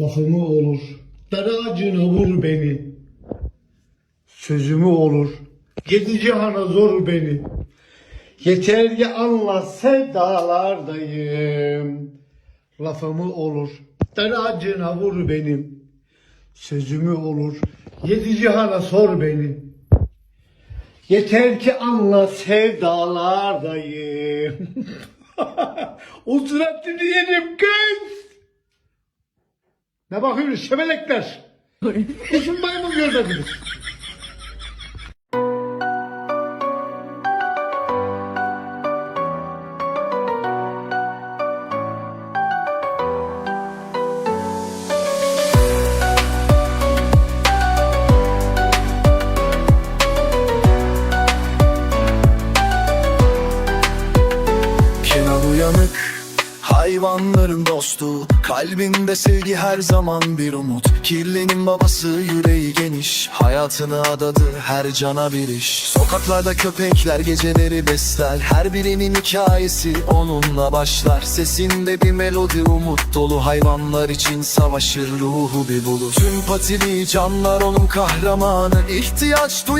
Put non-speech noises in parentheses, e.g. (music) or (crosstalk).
Lafımı olur, dar ağacına vur beni. Sözümü olur, yedi cihana zor beni. Yeter ki anla sevdalardayım. Lafımı olur, dar vur benim. Sözümü olur, yedi cihana sor beni. Yeter ki anla sevdalardayım. o suratlı diyelim kız. Ne bakıyorsunuz şebelekler? Hiç (laughs) mi maymun görmediniz? Kenan uyanık Hayvanların dostu Kalbinde sevgi her zaman bir umut. Kirlinin babası yüreği geniş. Hayatını adadı her cana bir iş. Sokaklarda köpekler geceleri besler. Her birinin hikayesi onunla başlar. Sesinde bir melodi umut dolu. Hayvanlar için savaşır ruhu bir bulut. Tüm patili canlar onun kahramanı. İhtiyaç duy